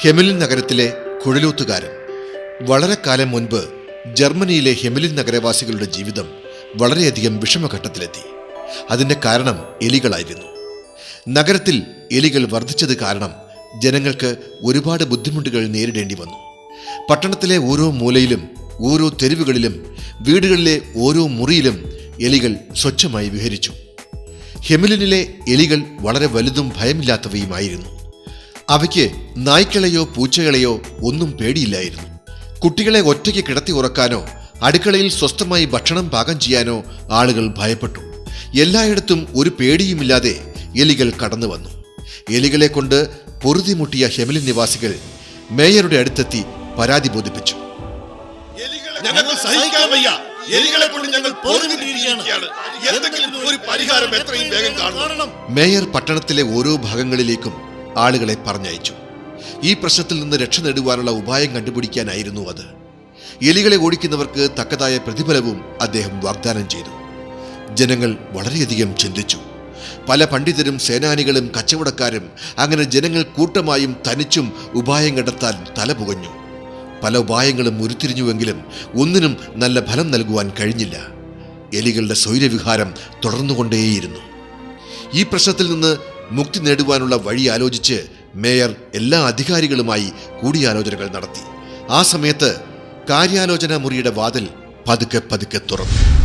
ഹെമിലിൻ നഗരത്തിലെ കുഴലൂത്തുകാരൻ. വളരെ കാലം മുൻപ് ജർമ്മനിയിലെ ഹെമിലിൻ നഗരവാസികളുടെ ജീവിതം വളരെയധികം വിഷമഘട്ടത്തിലെത്തി. അതിന്റെ കാരണം എലികളായിരുന്നു. നഗരത്തിൽ എലികൾ വർദ്ധിച്ചത് കാരണം ജനങ്ങൾക്ക് ഒരുപാട് ബുദ്ധിമുട്ടുകൾ നേരിടേണ്ടി വന്നു. പട്ടണത്തിലെ ഓരോ മൂലയിലും ഓരോ തെരുവുകളിലും വീടുകളിലെ ഓരോ മുറിയിലും എലികൾ സ്വച്ഛമായി വിഹരിച്ചു. ഹെമിലിനിലെ എലികൾ വളരെ വലുതും ഭയമില്ലാത്തവയുമായിരുന്നു. അവയ്ക്ക് നായ്ക്കളെയോ പൂച്ചകളെയോ ഒന്നും പേടിയില്ലായിരുന്നു. കുട്ടികളെ ഒറ്റയ്ക്ക് കിടത്തി ഉറക്കാനോ അടുക്കളയിൽ സ്വസ്ഥമായി ഭക്ഷണം പാകം ചെയ്യാനോ ആളുകൾ ഭയപ്പെട്ടു. എല്ലായിടത്തും ഒരു പേടിയുമില്ലാതെ എലികൾ കടന്നു വന്നു. എലികളെ കൊണ്ട് പൊറുതിമുട്ടിയ ഹെമലിൻ നിവാസികൾ മേയറുടെ അടുത്തെത്തി പരാതി ബോധിപ്പിച്ചു. ഞങ്ങൾക്ക് സഹിക്കാൻ വയ്യ. എലികളെ കൊണ്ട് ഞങ്ങൾ പൊറുതിമുട്ടിയിരിക്കുകയാണ്. എന്തെങ്കിലും ഒരു പരിഹാരം എത്രയും വേഗം കാണണം. മേയർ പട്ടണത്തിലെ ഓരോ ഭാഗങ്ങളിലേക്കും ആളുകളെ പറഞ്ഞയച്ചു. ഈ പ്രശ്നത്തിൽ നിന്ന് രക്ഷ നേടുവാനുള്ള ഉപായം കണ്ടുപിടിക്കാനായിരുന്നു അത്. എലികളെ ഓടിക്കുന്നവർക്ക് തക്കതായ പ്രതിഫലവും അദ്ദേഹം വാഗ്ദാനം ചെയ്തു. ജനങ്ങൾ വളരെയധികം ചിന്തിച്ചു. പല പണ്ഡിതരും സേനാനികളും കച്ചവടക്കാരും അങ്ങനെ ജനങ്ങൾ കൂട്ടമായും തനിച്ചും ഉപായം കണ്ടെത്താൻ തലപുകഞ്ഞു. പല ഉപായങ്ങളും ഉരുത്തിരിഞ്ഞുവെങ്കിലും ഒന്നിനും നല്ല ഫലം നൽകുവാൻ കഴിഞ്ഞില്ല. എലികളുടെ സ്വൈരവിഹാരം തുടർന്നുകൊണ്ടേയിരുന്നു. ഈ പ്രശ്നത്തിൽ നിന്ന് മുക്തി നേടുവാനുള്ള വഴി ആലോചിച്ച് മേയർ എല്ലാ അധികാരികളുമായി കൂടിയാലോചനകൾ നടത്തി. ആ സമയത്ത് കാര്യാലോചന മുറിയുടെ വാതിൽ പതുക്കെ പതുക്കെ തുറന്നു.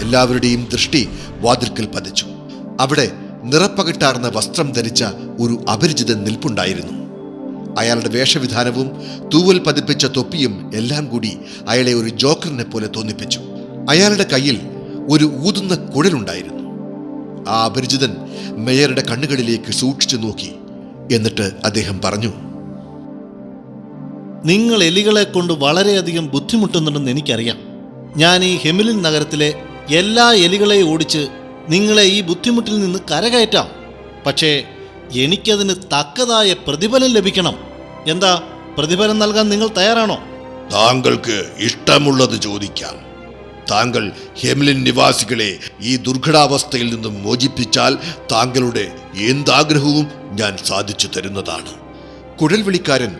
എല്ലാവരുടെയും ദൃഷ്ടി വാതിൽക്കൽ പതിച്ചു. അവിടെ നിറപ്പകിട്ടാർന്ന വസ്ത്രം ധരിച്ച ഒരു അപരിചിതൻ നിൽപ്പുണ്ടായിരുന്നു. അയാളുടെ വേഷവിധാനവും തൂവൽ പതിപ്പിച്ച തൊപ്പിയും എല്ലാം കൂടി അയാളെ ഒരു ജോക്കറിനെ പോലെ തോന്നിപ്പിച്ചു. അയാളുടെ കയ്യിൽ ഒരു ഊതുന്ന കുഴലുണ്ടായിരുന്നു. ആ അപരിചിതൻ മേയറുടെ കണ്ണുകളിലേക്ക് സൂക്ഷിച്ചു നോക്കി. എന്നിട്ട് അദ്ദേഹം പറഞ്ഞു നിങ്ങൾ എലികളെ കൊണ്ട് വളരെയധികം ബുദ്ധിമുട്ടുന്നുണ്ടെന്ന് എനിക്കറിയാം. ഞാൻ ഈ ഹെമിലിൻ നഗരത്തിലെ എല്ലാ എലികളെയും ഓടിച്ച് നിങ്ങളെ ഈ ബുദ്ധിമുട്ടിൽ നിന്ന് കരകയറ്റാം. പക്ഷേ എനിക്കതിന് തക്കതായ പ്രതിഫലം ലഭിക്കണം. എന്താ പ്രതിഫലം നൽകാൻ നിങ്ങൾ തയ്യാറാണോ? താങ്കൾക്ക് ഇഷ്ടമുള്ളത് ചോദിക്കാം. താങ്കൾ ഹെംലിൻ നിവാസികളെ ഈ ദുർഘടാവസ്ഥയിൽ നിന്നും മോചിപ്പിച്ചാൽ താങ്കളുടെ എന്താഗ്രഹവും ഞാൻ സാധിച്ചു തരുന്നതാണ്. കുഴൽവിളിക്കാരൻ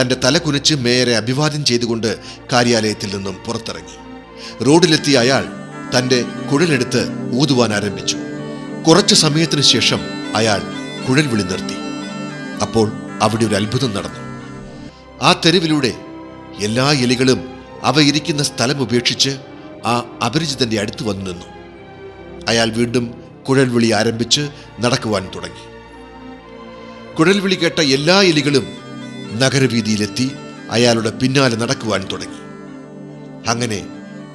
തന്റെ തല കുനിച്ച് മേയറെ അഭിവാദ്യം ചെയ്തുകൊണ്ട് കാര്യാലയത്തിൽ നിന്നും പുറത്തിറങ്ങി. റോഡിലെത്തിയ അയാൾ തന്റെ കുഴലെടുത്ത് ഊതുവാൻ ആരംഭിച്ചു. കുറച്ചു സമയത്തിനു ശേഷം അയാൾ കുഴൽവിളി നിർത്തി. അപ്പോൾ അവിടെ ഒരു അത്ഭുതം നടന്നു. ആ തെരുവിലൂടെ എല്ലാ എലികളും അവ ഇരിക്കുന്ന സ്ഥലം ഉപേക്ഷിച്ച് ആ അപരിചിതന്റെ അടുത്ത് വന്നു നിന്നു. അയാൾ വീണ്ടും കുഴൽ വിളി ആരംഭിച്ച് നടക്കുവാൻ തുടങ്ങി. കുഴൽ വിളി കേട്ട എല്ലാ എലികളും നഗരവീതിയിലെത്തി അയാളുടെ പിന്നാലെ നടക്കുവാൻ തുടങ്ങി. അങ്ങനെ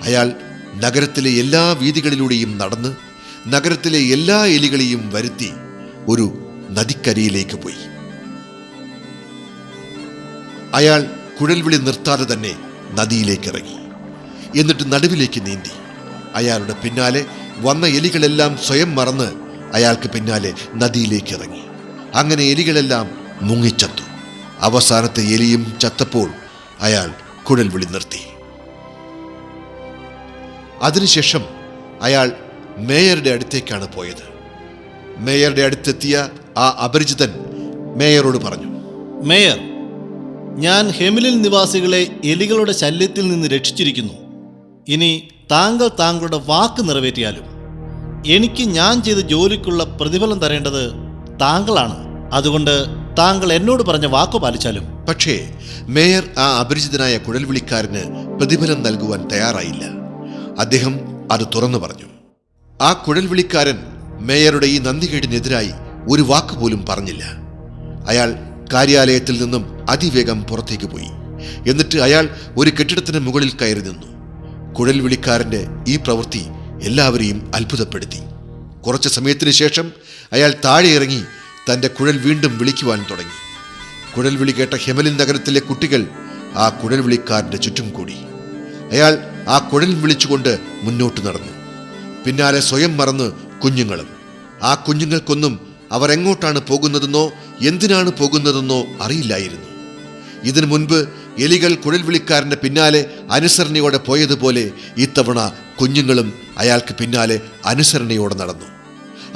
അയാൾ നഗരത്തിലെ എല്ലാ വീതികളിലൂടെയും നടന്ന് നഗരത്തിലെ എല്ലാ എലികളെയും വരുത്തി ഒരു നദിക്കരയിലേക്ക് പോയി. അയാൾ കുഴൽവിളി നിർത്താതെ തന്നെ നദിയിലേക്ക് ഇറങ്ങി എന്നിട്ട് നടുവിലേക്ക് നീന്തി. അയാളുടെ പിന്നാലെ വന്ന എലികളെല്ലാം സ്വയം മറന്ന് അയാൾക്ക് പിന്നാലെ നദിയിലേക്ക് ഇറങ്ങി. അങ്ങനെ എലികളെല്ലാം മുങ്ങിച്ചത്തു. അവസാനത്തെ എലിയും ചത്തപ്പോൾ അയാൾ കുഴൽ വിളി നിർത്തി. അതിനുശേഷം അയാൾ മേയറുടെ അടുത്തേക്കാണ് പോയത്. മേയറുടെ അടുത്തെത്തിയ ആ അപരിചിതൻ മേയറോട് പറഞ്ഞു മേയർ ഞാൻ ഹെമിലിൽ നിവാസികളെ എലികളുടെ ശല്യത്തിൽ നിന്ന് രക്ഷിച്ചിരിക്കുന്നു. ഇനി താങ്കൾ താങ്കളുടെ വാക്ക് നിറവേറ്റിയാലും എനിക്ക് ഞാൻ ചെയ്ത ജോലിക്കുള്ള പ്രതിഫലം തരേണ്ടത് താങ്കളാണ്. അതുകൊണ്ട് താങ്കൾ എന്നോട് പറഞ്ഞ വാക്ക് പാലിച്ചാലും. പക്ഷേ മേയർ ആ അപരിചിതനായ കുഴൽവിളിക്കാരന് പ്രതിഫലം നൽകുവാൻ തയ്യാറായില്ല. അദ്ദേഹം അത് തുറന്നു പറഞ്ഞു. ആ കുഴൽവിളിക്കാരൻ മേയറുടെ ഈ നന്ദികേടിനെതിരായി ഒരു വാക്ക് പോലും പറഞ്ഞില്ല. അയാൾ കാര്യാലയത്തിൽ നിന്നും അതിവേഗം പുറത്തേക്ക് പോയി. എന്നിട്ട് അയാൾ ഒരു കെട്ടിടത്തിന് മുകളിൽ കയറി നിന്നു. കുഴൽവിളിക്കാരന്റെ ഈ പ്രവൃത്തി എല്ലാവരെയും അത്ഭുതപ്പെടുത്തി. കുറച്ച് സമയത്തിന് ശേഷം അയാൾ താഴെ ഇറങ്ങി തന്റെ കുഴൽ വീണ്ടും വിളിക്കുവാൻ തുടങ്ങി. കുഴൽ വിളി കേട്ട ഹെമലിൻ നഗരത്തിലെ കുട്ടികൾ ആ കുഴൽ വിളിക്കാരന്റെ ചുറ്റും കൂടി. അയാൾ ആ കുഴൽ വിളിച്ചുകൊണ്ട് മുന്നോട്ട് നടന്നു. പിന്നാലെ സ്വയം മറന്ന് കുഞ്ഞുങ്ങളും. ആ കുഞ്ഞുങ്ങൾക്കൊന്നും അവരെങ്ങോട്ടാണ് പോകുന്നതെന്നോ എന്തിനാണ് പോകുന്നതെന്നോ അറിയില്ലായിരുന്നു. ഇതിനു മുൻപ് എലികൾ കുഴൽ വിളിക്കാരന്റെ പിന്നാലെ അനുസരണയോടെ പോയതുപോലെ ഇത്തവണ കുഞ്ഞുങ്ങളും അയാൾക്ക് പിന്നാലെ അനുസരണയോടെ നടന്നു.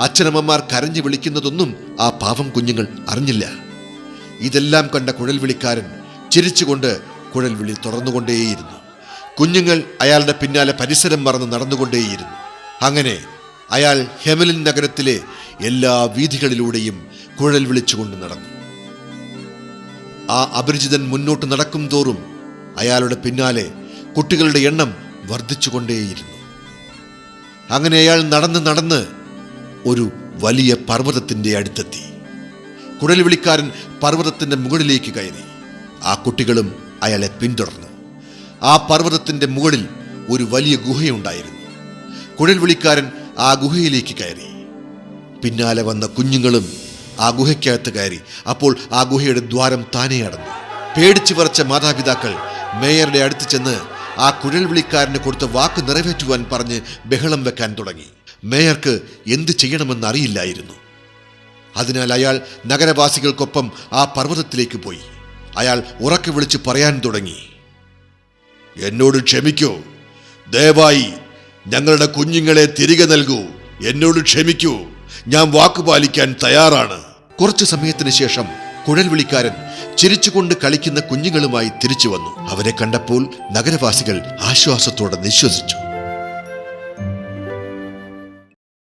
അച്ഛനമ്മമാർ കരഞ്ഞു വിളിക്കുന്നതൊന്നും ആ പാവം കുഞ്ഞുങ്ങൾ അറിഞ്ഞില്ല. ഇതെല്ലാം കണ്ട കുഴൽവിളിക്കാരൻ ചിരിച്ചുകൊണ്ട് കുഴൽവിളി തുറന്നുകൊണ്ടേയിരുന്നു. കുഞ്ഞുങ്ങൾ അയാളുടെ പിന്നാലെ പരിസരം മറന്ന് നടന്നുകൊണ്ടേയിരുന്നു. അങ്ങനെ അയാൾ ഹെമലിൻ നഗരത്തിലെ എല്ലാ വീഥികളിലൂടെയും കുഴൽ വിളിച്ചുകൊണ്ട് നടന്നു. ആ അപരിചിതൻ മുന്നോട്ട് നടക്കും തോറും അയാളുടെ പിന്നാലെ കുട്ടികളുടെ എണ്ണം വർദ്ധിച്ചുകൊണ്ടേയിരുന്നു. അങ്ങനെ അയാൾ നടന്ന് നടന്ന് ഒരു വലിയ പർവതത്തിന്റെ അടുത്തെത്തി. കുഴൽവിളിക്കാരൻ പർവതത്തിന്റെ മുകളിലേക്ക് കയറി. ആ കുട്ടികളും അയാളെ പിന്തുടർന്നു. ആ പർവതത്തിന്റെ മുകളിൽ ഒരു വലിയ ഗുഹയുണ്ടായിരുന്നു. കുഴൽവിളിക്കാരൻ ആ ഗുഹയിലേക്ക് കയറി. പിന്നാലെ വന്ന കുഞ്ഞുങ്ങളും ആ ഗുഹയ്ക്കകത്ത് കയറി. അപ്പോൾ ആ ഗുഹയുടെ ദ്വാരം താനേ അടഞ്ഞു. പേടിച്ചു വറച്ച മാതാപിതാക്കൾ മേയറുടെ അടുത്ത് ചെന്ന് ആ കുഴൽ കുഴൽവിളിക്കാരന് കൊടുത്ത വാക്ക് നിറവേറ്റുവാൻ പറഞ്ഞ് ബഹളം വെക്കാൻ തുടങ്ങി. മേയർക്ക് എന്ത് ചെയ്യണമെന്ന് അറിയില്ലായിരുന്നു. അതിനാൽ അയാൾ നഗരവാസികൾക്കൊപ്പം ആ പർവതത്തിലേക്ക് പോയി. അയാൾ ഉറക്കെ വിളിച്ച് പറയാൻ തുടങ്ങി. എന്നോട് ക്ഷമിക്കൂ. ദയവായി ഞങ്ങളുടെ കുഞ്ഞുങ്ങളെ തിരികെ നൽകൂ. എന്നോട് ക്ഷമിക്കൂ. ഞാൻ വാക്കുപാലിക്കാൻ തയ്യാറാണ്. കുറച്ചു സമയത്തിന് ശേഷം കുഴൽ വിളിക്കാരൻ ചിരിച്ചുകൊണ്ട് കളിക്കുന്ന കുഞ്ഞുങ്ങളുമായി തിരിച്ചു വന്നു. അവരെ കണ്ടപ്പോൾ നഗരവാസികൾ ആശ്വാസത്തോടെ നിശ്വസിച്ചു.